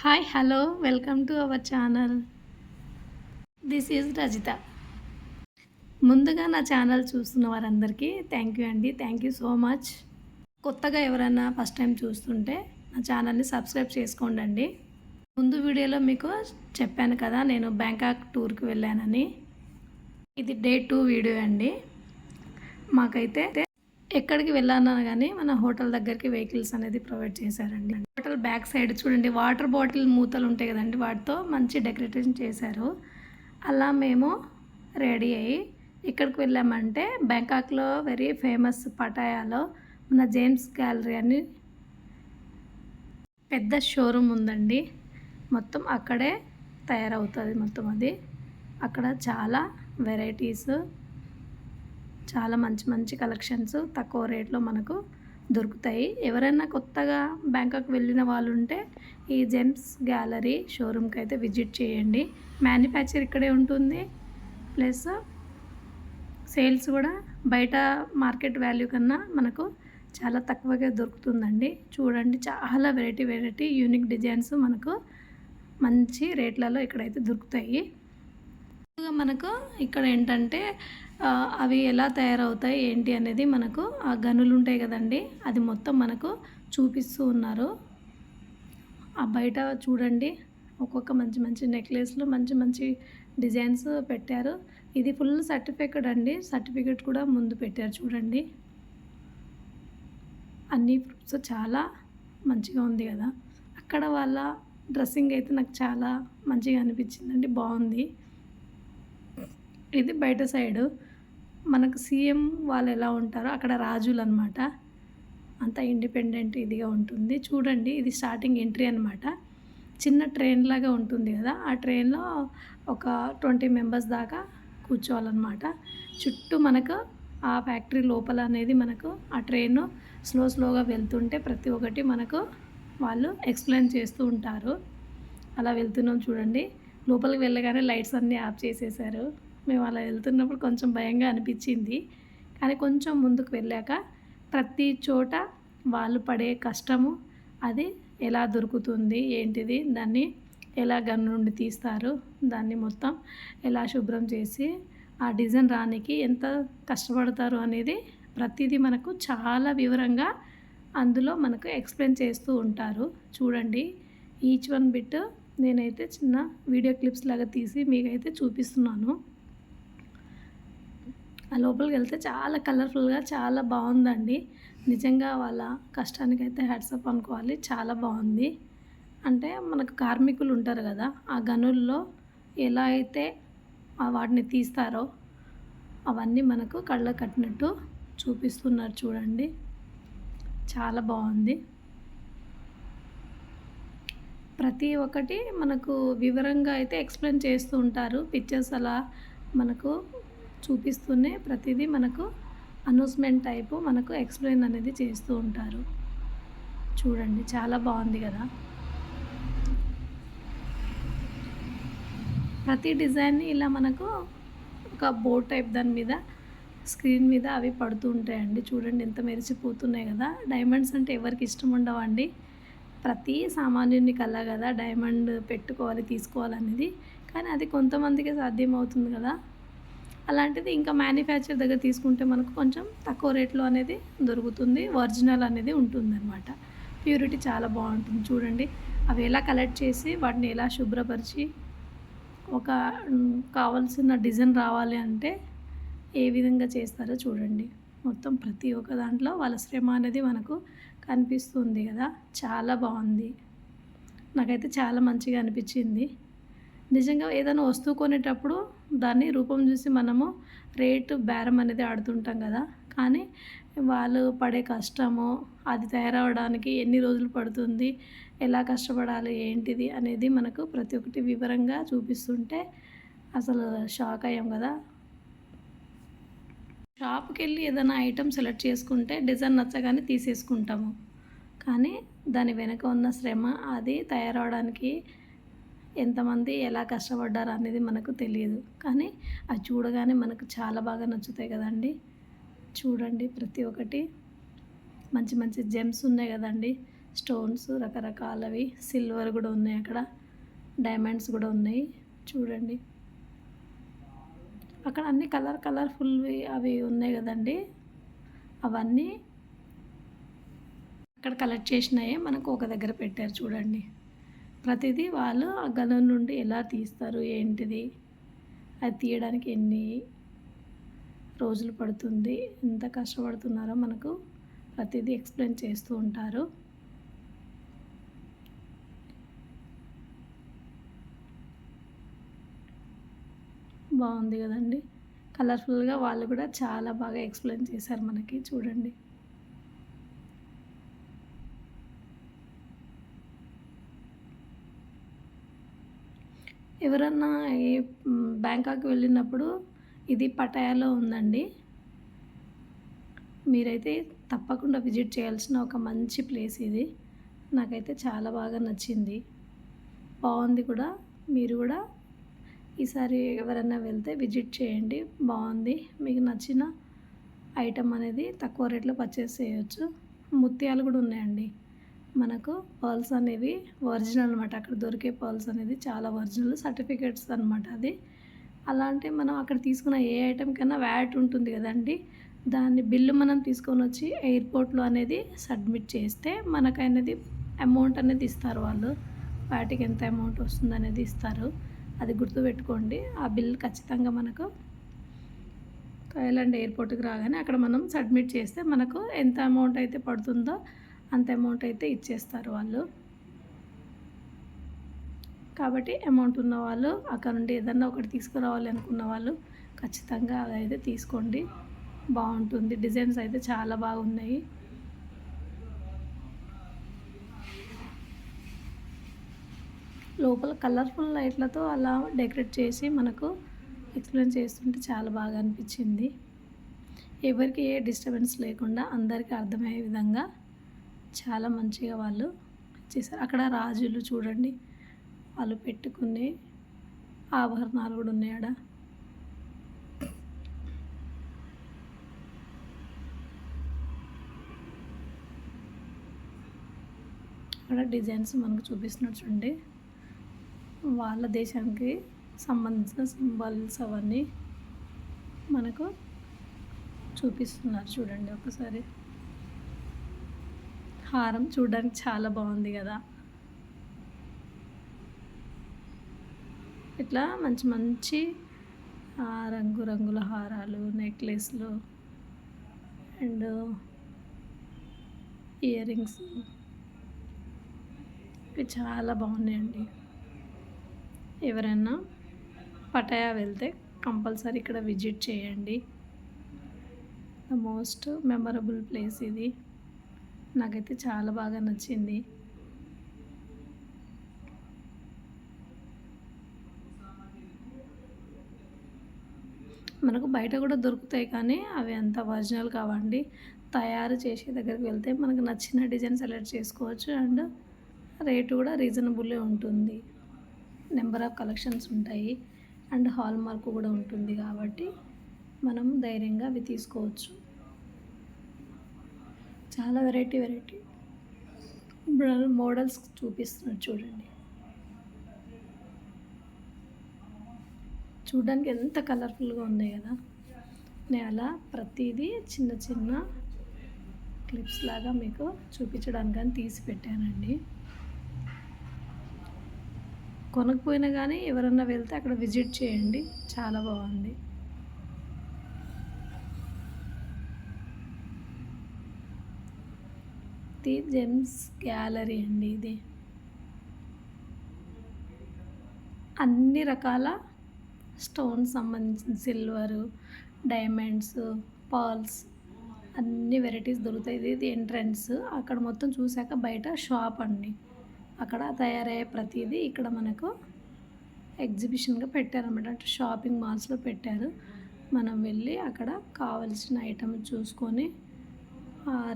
Hi hello welcome to our channel this is Rajitha ముందుగా నా channel చూస్తున్న వారందరికీ థ్యాంక్ యూ అండి. థ్యాంక్ యూ సో మచ్ కొత్తగా ఎవరైనా ఫస్ట్ టైం చూస్తుంటే నా ఛానల్ని సబ్స్క్రైబ్ చేసుకోండి అండి ముందు వీడియోలో మీకు చెప్పాను కదా నేను బ్యాంకాక్ టూర్కి వెళ్ళానని. ఇది డే టూ వీడియో అండి. మాకైతే ఎక్కడికి వెళ్ళానా కానీ మన హోటల్ దగ్గరికి వెహికల్స్ అనేది ప్రొవైడ్ చేశారండి. హోటల్ బ్యాక్ సైడ్ చూడండి వాటర్ బాటిల్ మూతలు ఉంటాయి కదండి వాటితో మంచి డెకరేషన్ చేశారు. అలా మేము రెడీ అయ్యి ఇక్కడికి వెళ్ళామంటే బ్యాంకాక్లో వెరీ ఫేమస్ పటాయాలో మన జేమ్స్ గ్యాలరీ అని పెద్ద షోరూమ్ ఉందండి. మొత్తం అక్కడే తయారవుతుంది మొత్తం అది. అక్కడ చాలా వెరైటీస్ చాలా మంచి మంచి కలెక్షన్స్ తక్కువ రేట్లో మనకు దొరుకుతాయి. ఎవరైనా కొత్తగా బ్యాంకాక్ వెళ్ళిన వాళ్ళు ఉంటే ఈ జెమ్స్ గ్యాలరీ షోరూమ్కి అయితే విజిట్ చేయండి. మ్యానుఫ్యాక్చర్ ఇక్కడే ఉంటుంది. ప్లస్ సేల్స్ కూడా బయట మార్కెట్ వాల్యూ కన్నా మనకు చాలా తక్కువగా దొరుకుతుందండి. చూడండి చాలా వెరైటీ వెరైటీ యూనిక్ డిజైన్స్ మనకు మంచి రేట్లలో ఇక్కడైతే దొరుకుతాయి. మనకు ఇక్కడ ఏంటంటే అవి ఎలా తయారవుతాయి ఏంటి అనేది మనకు ఆ గనులు ఉంటాయి కదండి అది మొత్తం మనకు చూపిస్తూ ఉన్నారు. ఆ బయట చూడండి ఒక్కొక్క మంచి మంచి నెక్లెస్లు మంచి మంచి డిజైన్స్ పెట్టారు. ఇది ఫుల్ సర్టిఫికెట్ అండి సర్టిఫికెట్ కూడా ముందు పెట్టారు చూడండి. అన్ని ఫ్రూట్స్ చాలా మంచిగా ఉంది కదా. అక్కడ వాళ్ళ డ్రెస్సింగ్ అయితే నాకు చాలా మంచిగా అనిపించిందండి బాగుంది. ఇది బయట సైడు మనకు సీఎం వాళ్ళు ఎలా ఉంటారో అక్కడ రాజులు అనమాట అంత ఇండిపెండెంట్ ఇదిగా ఉంటుంది. చూడండి ఇది స్టార్టింగ్ ఎంట్రీ అనమాట చిన్న ట్రైన్ లాగా ఉంటుంది కదా ఆ ట్రైన్లో ఒక ట్వంటీ మెంబర్స్ దాకా కూర్చోవాలన్నమాట. చుట్టూ మనకు ఆ ఫ్యాక్టరీ లోపల అనేది మనకు ఆ ట్రైన్ స్లో స్లోగా వెళ్తుంటే ప్రతి ఒక్కటి మనకు వాళ్ళు ఎక్స్ప్లెయిన్ చేస్తూ ఉంటారు. అలా వెళ్తున్నాం చూడండి. లోపలికి వెళ్ళగానే లైట్స్ అన్నీ ఆఫ్ చేసేసారు. మేము అలా వెళ్తున్నప్పుడు కొంచెం భయంగా అనిపించింది. కానీ కొంచెం ముందుకు వెళ్ళాక ప్రతి చోట వాళ్ళు పడే కష్టము అది ఎలా దొరుకుతుంది ఏంటిది దాన్ని ఎలా గన్ను నుండి తీస్తారు దాన్ని మొత్తం ఎలా శుభ్రం చేసి ఆ డిజైన్ రానికి ఎంత కష్టపడతారు అనేది ప్రతిదీ మనకు చాలా వివరంగా అందులో మనకు ఎక్స్ప్లెయిన్ చేస్తూ ఉంటారు. చూడండి ఈచ్ వన్ బిట్ నేనైతే చిన్న వీడియో క్లిప్స్ లాగా తీసి మీకైతే చూపిస్తున్నాను. ఆ లోపలికి వెళ్తే చాలా కలర్ఫుల్గా చాలా బాగుందండి నిజంగా వాళ్ళ కష్టానికైతే అయితే హ్యాట్సప్ అనుకోవాలి. చాలా బాగుంది అంటే మనకు కార్మికులు ఉంటారు కదా ఆ గనుల్లో ఎలా అయితే వాటిని తీస్తారో అవన్నీ మనకు కళ్ళ కట్టినట్టు చూపిస్తున్నారు చూడండి. చాలా బాగుంది ప్రతి ఒక్కటి మనకు వివరంగా అయితే ఎక్స్ప్లెయిన్ చేస్తూ ఉంటారు. పిక్చర్స్ అలా మనకు చూపిస్తూనే ప్రతిదీ మనకు అనౌన్స్మెంట్ టైపు మనకు ఎక్స్ప్లెయిన్ అనేది చేస్తూ ఉంటారు. చూడండి చాలా బాగుంది కదా. ప్రతి డిజైన్ ఇలా మనకు ఒక బోర్డ్ టైప్ దాని మీద స్క్రీన్ మీద అవి పడుతూ ఉంటాయండి. చూడండి ఎంత మెరిసిపోతున్నాయి కదా. డైమండ్స్ అంటే ఎవరికి ఇష్టం ఉండవండి ప్రతి సామాన్యుని కల్లా కదా. డైమండ్ పెట్టుకోవాలి తీసుకోవాలనేది కానీ అది కొంతమందికి సాధ్యం అవుతుంది కదా. అలాంటిది ఇంకా మ్యానుఫ్యాక్చర్ దగ్గర తీసుకుంటే మనకు కొంచెం తక్కువ రేట్లో అనేది దొరుకుతుంది. ఒరిజినల్ అనేది ఉంటుంది అనమాట ప్యూరిటీ చాలా బాగుంటుంది చూడండి. అవి ఎలా కలెక్ట్ చేసి వాటిని ఎలా శుభ్రపరిచి ఒక కావాల్సిన డిజైన్ రావాలి అంటే ఏ విధంగా చేస్తారో చూడండి. మొత్తం ప్రతి ఒక్క దాంట్లో వాళ్ళ శ్రమ అనేది మనకు కనిపిస్తుంది కదా. చాలా బాగుంది. నాకైతే చాలా మంచిగా అనిపించింది. నిజంగా ఏదైనా వస్తువు కొనేటప్పుడు దాన్ని రూపం చూసి మనము రేటు బేరం అనేది ఆడుతుంటాం కదా. కానీ వాళ్ళు పడే కష్టము అది తయారవడానికి ఎన్ని రోజులు పడుతుంది ఎలా కష్టపడాలి ఏంటిది అనేది మనకు ప్రతి ఒక్కటి వివరంగా చూపిస్తుంటే అసలు షాక్ అయ్యాం కదా. షాప్కి వెళ్ళి ఏదైనా ఐటెం సెలెక్ట్ చేసుకుంటే డిజైన్ నచ్చగానే తీసేసుకుంటాము. కానీ దాని వెనుక ఉన్న శ్రమ అది తయారవడానికి ఎంతమంది ఎలా కష్టపడ్డారు అనేది మనకు తెలియదు. కానీ అది చూడగానే మనకు చాలా బాగా నచ్చుతాయి కదండి. చూడండి ప్రతి ఒక్కటి. మంచి మంచి జెమ్స్ ఉన్నాయి కదండి. స్టోన్స్ రకరకాలవి. సిల్వర్ కూడా ఉన్నాయి అక్కడ. డైమండ్స్ కూడా ఉన్నాయి. చూడండి. అక్కడ అన్ని కలర్ కలర్ఫుల్వి అవి ఉన్నాయి కదండి. అవన్నీ అక్కడ కలెక్ట్ చేసినాయే మనకు ఒక దగ్గర పెట్టారు చూడండి. ప్రతిదీ వాళ్ళు ఆ గనం నుండి ఎలా తీస్తారు ఏంటిది? అది తీయడానికి ఎన్ని రోజులు పడుతుంది ఎంత కష్టపడుతున్నారో మనకు ప్రతిదీ ఎక్స్ప్లెయిన్ చేస్తూ ఉంటారు. బాగుంది కదండి. కలర్ఫుల్గా వాళ్ళు కూడా చాలా బాగా ఎక్స్ప్లెయిన్ చేశారు మనకి చూడండి. ఎవరన్నా ఈ బ్యాంకాక్ వెళ్ళినప్పుడు ఇది పటాయాలో ఉందండి. మీరైతే తప్పకుండా విజిట్ చేయాల్సిన ఒక మంచి ప్లేస్ ఇది. నాకైతే చాలా బాగా నచ్చింది. బాగుంది కూడా. మీరు కూడా ఈసారి ఎవరైనా వెళ్తే విజిట్ చేయండి. బాగుంది. మీకు నచ్చిన ఐటమ్ అనేది తక్కువ రేట్లో పర్చేస్ చేయొచ్చు. ముత్యాలు కూడా ఉన్నాయండి. మనకు పర్ల్స్ అనేవి ఒరిజినల్ అనమాట అక్కడ దొరికే పర్ల్స్ అనేది చాలా ఒరిజినల్ సర్టిఫికేట్స్ అనమాట అది. అలాంటి మనం అక్కడ తీసుకున్న ఏ ఐటెం కన్నా వ్యాట్ ఉంటుంది కదండి. దాన్ని బిల్లు మనం తీసుకొని వచ్చి ఎయిర్పోర్ట్లో అనేది సబ్మిట్ చేస్తే మనకు అనేది అమౌంట్ అనేది ఇస్తారు వాళ్ళు. వాటికి ఎంత అమౌంట్ వస్తుంది అనేది ఇస్తారు. అది గుర్తుపెట్టుకోండి. ఆ బిల్ ఖచ్చితంగా మనకు థాయిలాండ్ ఎయిర్పోర్ట్కి రాగానే అక్కడ మనం సబ్మిట్ చేస్తే మనకు ఎంత అమౌంట్ అయితే పడుతుందో అంత అమౌంట్ అయితే ఇచ్చేస్తారు వాళ్ళు. కాబట్టి అమౌంట్ ఉన్న వాళ్ళు అక్కడ నుండి ఏదన్నా ఒకటి తీసుకురావాలి అనుకున్న వాళ్ళు ఖచ్చితంగా అదైతే తీసుకోండి. బాగుంటుంది. డిజైన్స్ అయితే చాలా బాగున్నాయి. లోపల కలర్ఫుల్ లైట్లతో అలా డెకరేట్ చేసి మనకు ఎక్స్ప్లెయిన్ చేస్తుంటే చాలా బాగా అనిపించింది. ఎవరికి ఏ డిస్టర్బెన్స్ లేకుండా అందరికీ అర్థమయ్యే విధంగా చాలా మంచిగా వాళ్ళు చేశారు. అక్కడ రాజులు చూడండి వాళ్ళు పెట్టుకునే ఆభరణాలు కూడా ఉన్నాయి ఆడ. అక్కడ డిజైన్స్ మనకు చూపిస్తున్నట్టు చూడండి. వాళ్ళ దేశానికి సంబంధించిన సింబల్స్ అవన్నీ మనకు చూపిస్తున్నారు చూడండి ఒకసారి. హారం చూడడానికి చాలా బాగుంది కదా. ఇట్లా మంచి మంచి రంగురంగుల హారాలు నెక్లెస్లు అండ్ ఇయర్ రింగ్స్ ఇవి చాలా బాగున్నాయండి. ఎవరైనా పటాయా వెళ్తే కంపల్సరీ ఇక్కడ విజిట్ చేయండి. ద మోస్ట్ మెమరబుల్ ప్లేస్ ఇది. నాకైతే చాలా బాగా నచ్చింది. మనకు బయట కూడా దొరుకుతాయి కానీ అవి అంత ఒరిజినల్ కావండి. తయారు చేసే దగ్గరికి వెళ్తే మనకు నచ్చిన డిజైన్ సెలెక్ట్ చేసుకోవచ్చు అండ్ రేటు కూడా రీజనబుల్లే ఉంటుంది. నెంబర్ ఆఫ్ కలెక్షన్స్ ఉంటాయి అండ్ హాల్ మార్క్ కూడా ఉంటుంది కాబట్టి మనం ధైర్యంగా అవి తీసుకోవచ్చు. చాలా వెరైటీ వెరైటీ మోడల్స్ చూపిస్తున్నారు చూడండి. చూడడానికి ఎంత కలర్ఫుల్గా ఉంది కదా. నేను అలా ప్రతిదీ చిన్న చిన్న క్లిప్స్ లాగా మీకు చూపించడానికి తీసి పెట్టానండి. కొనకపోయినా కానీ ఎవరన్నా వెళ్తే అక్కడ విజిట్ చేయండి. చాలా బాగుంది. ది జెమ్స్ గ్యాలరీ అండి ఇది. అన్ని రకాల స్టోన్స్ సంబంధించిన సిల్వరు డైమండ్స్ పాల్స్ అన్ని వెరైటీస్ దొరుకుతాయి. ఇది ఇది ఎంట్రన్స్. అక్కడ మొత్తం చూశాక బయట షాప్ అండి. అక్కడ తయారయ్యే ప్రతిదీ ఇక్కడ మనకు ఎగ్జిబిషన్గా పెట్టారనమాట అంటే షాపింగ్ మాల్స్లో పెట్టారు. మనం వెళ్ళి అక్కడ కావలసిన ఐటమ్ చూసుకొని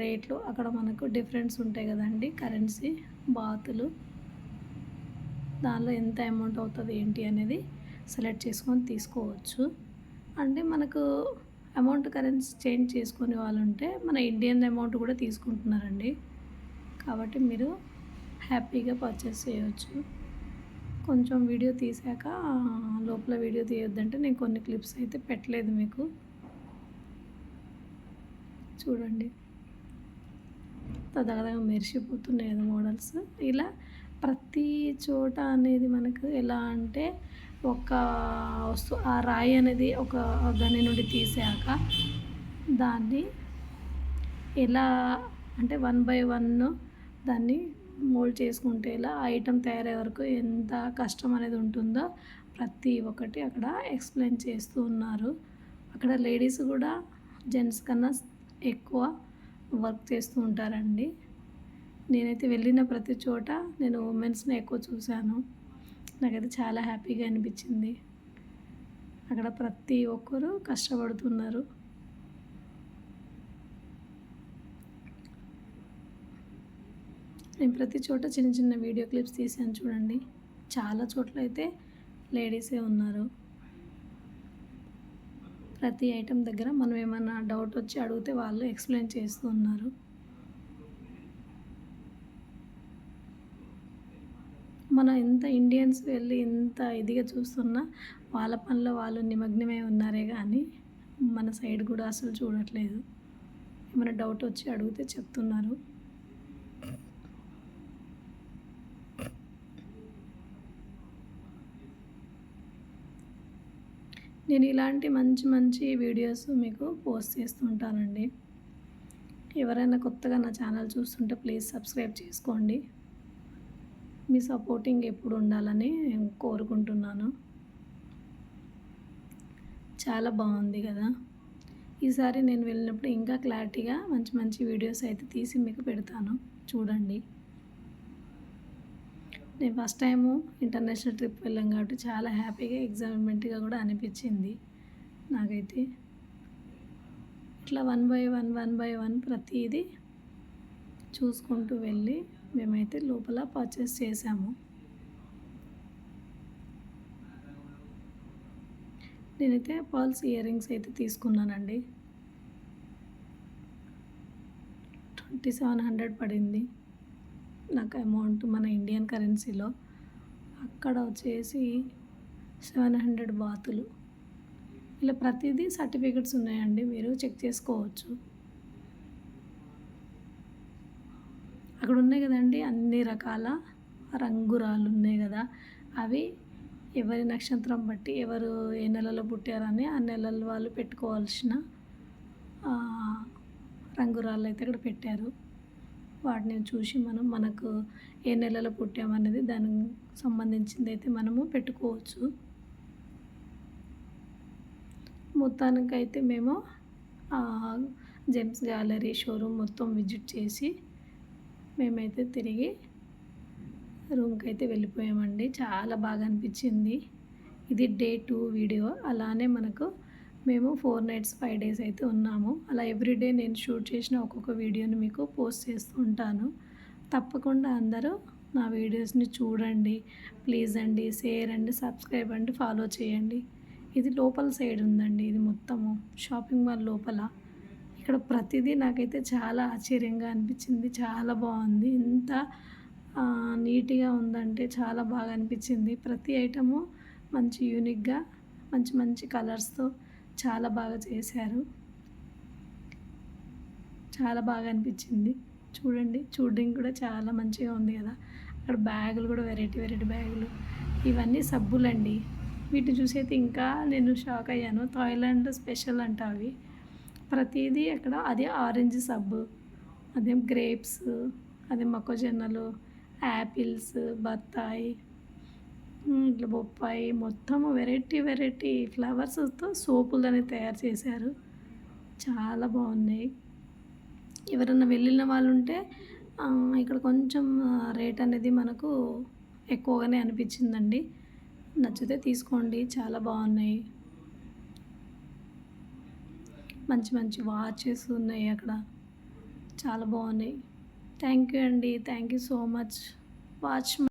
రేట్లు అక్కడ మనకు డిఫరెన్స్ ఉంటాయి కదండి. కరెన్సీ బాతులు. దానిలో ఎంత అమౌంట్ అవుతుంది ఏంటి అనేది సెలెక్ట్ చేసుకొని తీసుకోవచ్చు. అంటే మనకు అమౌంట్ కరెన్సీ చేంజ్ చేసుకునే వాళ్ళు ఉంటే మన ఇండియన్ అమౌంట్ కూడా తీసుకుంటున్నారండి. కాబట్టి మీరు హ్యాపీగా పర్చేస్ చేయవచ్చు కొంచెం వీడియో తీసాక లోపల వీడియో తీయొద్దంటే నేను కొన్ని క్లిప్స్ అయితే పెట్టలేదు మీకు. చూడండి. తదగదగా మెరిసిపోతున్నాయి కదా మోడల్స్. ఇలా ప్రతి చోట అనేది మనకు ఎలా అంటే ఒక వస్తు ఆ రాయి అనేది ఒక దాని నుండి తీసాక దాన్ని ఎలా అంటే వన్ బై వన్ దాన్ని మోల్డ్ చేసుకుంటే ఇలా ఐటమ్ తయారయ్యే వరకు ఎంత కష్టం అనేది ఉంటుందో ప్రతి ఒక్కటి అక్కడ ఎక్స్ప్లెయిన్ చేస్తూ ఉన్నారు. అక్కడ లేడీస్ కూడా జెంట్స్ కన్నా ఎక్కువ వర్క్ చేస్తూ ఉంటారండి. నేనైతే వెళ్ళిన ప్రతి చోట నేను ఉమెన్స్ని ఎక్కువ చూశాను. నాకైతే చాలా హ్యాపీగా అనిపించింది. అక్కడ ప్రతి ఒక్కరూ కష్టపడుతున్నారు. నేను ప్రతి చోట చిన్న చిన్న వీడియో క్లిప్స్ తీసాను చూడండి. చాలా చోట్ల అయితే లేడీసే ఉన్నారు. ప్రతి ఐటెం దగ్గర మనం ఏమైనా డౌట్ వచ్చి అడిగితే వాళ్ళు ఎక్స్ప్లెయిన్ చేస్తూ ఉన్నారు. మన ఎంత ఇండియన్స్ వెళ్ళి ఎంత ఇదిగా చూస్తున్నా వాళ్ళ పనిలో వాళ్ళు నిమగ్నమై ఉన్నారే కానీ మన సైడ్ కూడా అసలు చూడట్లేదు. ఏమైనా డౌట్ వచ్చి అడిగితే చెప్తున్నారు. నేను ఇలాంటి మంచి మంచి వీడియోస్ మీకు పోస్ట్ చేస్తుంటానండి ఎవరైనా కొత్తగా నా ఛానల్ చూస్తుంటే ప్లీజ్ సబ్స్క్రైబ్ చేసుకోండి. మీ సపోర్టింగ్ ఎప్పుడు ఉండాలని కోరుకుంటున్నాను. చాలా బాగుంది కదా. ఈసారి నేను వెళ్ళినప్పుడు ఇంకా క్లారిటీగా మంచి మంచి వీడియోస్ అయితే తీసి మీకు పెడతాను. చూడండి. నేను ఫస్ట్ టైము ఇంటర్నేషనల్ ట్రిప్ వెళ్ళాం కాబట్టి చాలా హ్యాపీగా ఎగ్జైట్మెంట్గా కూడా అనిపించింది నాకైతే. ఇట్లా one by one one by one ప్రతిదీ చూసుకుంటూ వెళ్ళి మేమైతే లోపల పర్చేస్ చేసాము. నేనైతే పర్ల్స్ ఇయర్ రింగ్స్ అయితే తీసుకున్నానండి. ట్వంటీ సెవెన్ హండ్రెడ్ పడింది. నాకు అమౌంట్ మన ఇండియన్ కరెన్సీలో అక్కడ వచ్చేసి సెవెన్ హండ్రెడ్ బాతులు. ఇలా ప్రతిదీ సర్టిఫికెట్స్ ఉన్నాయండి మీరు చెక్ చేసుకోవచ్చు. అక్కడ ఉన్నాయి కదండి అన్ని రకాల రంగురాలు ఉన్నాయి కదా. అవి ఎవరి నక్షత్రం బట్టి ఎవరు ఏ నెలలో పుట్టారని ఆ నెలల వాళ్ళు పెట్టుకోవాల్సిన రంగురాళ్ళు అయితే అక్కడ పెట్టారు. వాటిని చూసి మనం మనకు ఏ నెలలో పుట్టామనేది దానికి సంబంధించింది అయితే మనము పెట్టుకోవచ్చు. మొత్తానికైతే మేము జెమ్స్ గ్యాలరీ షోరూమ్ మొత్తం విజిట్ చేసి మేమైతే తిరిగి రూమ్కి అయితే వెళ్ళిపోయామండి. చాలా బాగా అనిపించింది. ఇది డే టూ వీడియో. అలానే మనకు మేము ఫోర్ నైట్స్ ఫైవ్ డేస్ అయితే ఉన్నాము. అలా ఎవ్రీడే నేను షూట్ చేసిన ఒక్కొక్క వీడియోని మీకు పోస్ట్ చేస్తూ ఉంటాను. తప్పకుండా అందరూ నా వీడియోస్ని చూడండి ప్లీజ్ అండి షేర్ అండి సబ్స్క్రైబ్ అండి ఫాలో చేయండి. ఇది లోపల సైడ్ ఉందండి ఇది మొత్తము. షాపింగ్ మాల్ లోపల. ఇక్కడ ప్రతిదీ నాకైతే చాలా ఆశ్చర్యంగా అనిపించింది చాలా బాగుంది. ఎంత నీట్గా ఉందంటే చాలా బాగా అనిపించింది. ప్రతి ఐటము మంచి యూనిక్గా మంచి మంచి కలర్స్తో చాలా బాగా చేశారు. చాలా బాగా అనిపించింది. చూడండి చూడడానికి కూడా చాలా మంచిగా ఉంది కదా. అక్కడ బ్యాగులు కూడా వెరైటీ వెరైటీ బ్యాగులు. ఇవన్నీ సబ్బులండి. వీటిని చూసి అయితే ఇంకా నేను షాక్ అయ్యాను. థాయిలాండ్ స్పెషల్ అంట అవి. ప్రతిదీ అక్కడ అదే ఆరెంజ్ సబ్బు అదేం గ్రేప్స్ అదే మొక్కజొన్నలు యాపిల్స్ బత్తాయి ఇట్లా బొప్పాయి మొత్తం వెరైటీ వెరైటీ ఫ్లవర్స్తో సోపులు తయారు చేశారు. చాలా బాగున్నాయి. ఎవరన్నా వెళ్ళిన వాళ్ళు ఉంటే ఇక్కడ కొంచెం రేట్ అనేది మనకు ఎక్కువగానే అనిపించిందండి. నచ్చితే తీసుకోండి. చాలా బాగున్నాయి. మంచి మంచి వాచెస్ ఉన్నాయి అక్కడ. చాలా బాగున్నాయి. థ్యాంక్ యూ అండి. Thank you so much. Watch